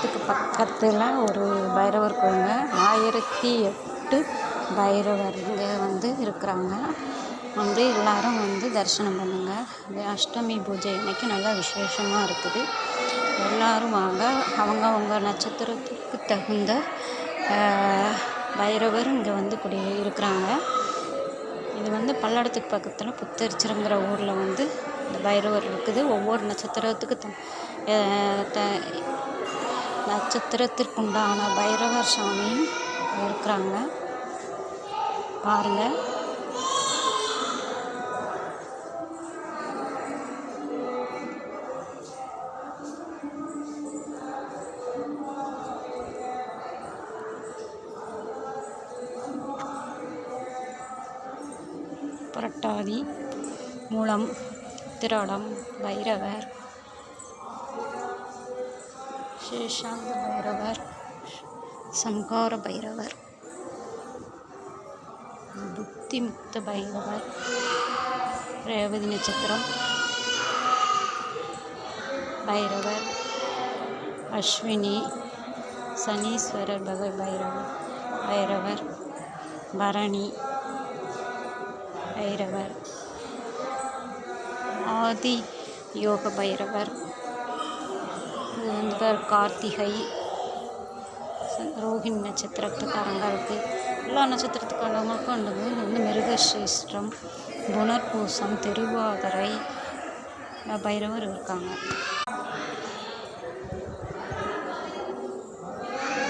பல்லடத்துக்கு பக்கத்தில் ஒரு பைரவர் கோயிலுங்க. ஆயிரத்தி எட்டு பைரவர் இங்கே வந்து இருக்கிறாங்க. வந்து எல்லாரும் வந்து தரிசனம் பண்ணுங்க. அஷ்டமி பூஜை. அன்னைக்கு நல்லா விசேஷமாக இருக்குது. எல்லோரும் வாங்க. அவங்கவுங்க நட்சத்திரத்துக்கு தகுந்த பைரவர் இங்கே வந்து குடி இருக்கிறாங்க. இது வந்து பல்லடத்துக்கு பக்கத்தில் புத்தரிச்சிருங்கிற ஊரில் வந்து இந்த பைரவர் இருக்குது. ஒவ்வொரு நட்சத்திரத்துக்கு த த- நட்சத்திரத்திற்குண்டான பைரவர் சாமியும் இருக்கிறாங்க. பாருங்கள் புரட்டாதி மூலம் திராடம் பைரவர் சேஷாந்த பைரவர் சங்கார பைரவர் புத்திமுக்த பைரவர் ரேவதி நட்சத்திரம் பைரவர் அஸ்வினி சனீஸ்வரர் பக பைரவர் பைரவர் பரணி பைரவர் ஆதி யோக பைரவர் இது கார்த்திகை ரோஹிணி நட்சத்திரத்துக்காரங்களுக்கு எல்லா நட்சத்திரத்துக்காரங்களுக்கும் வந்து இது வந்து மிருகசீஷ்டம் புனர்பூசம் திருவாதிரை பைரவர் இருக்காங்க.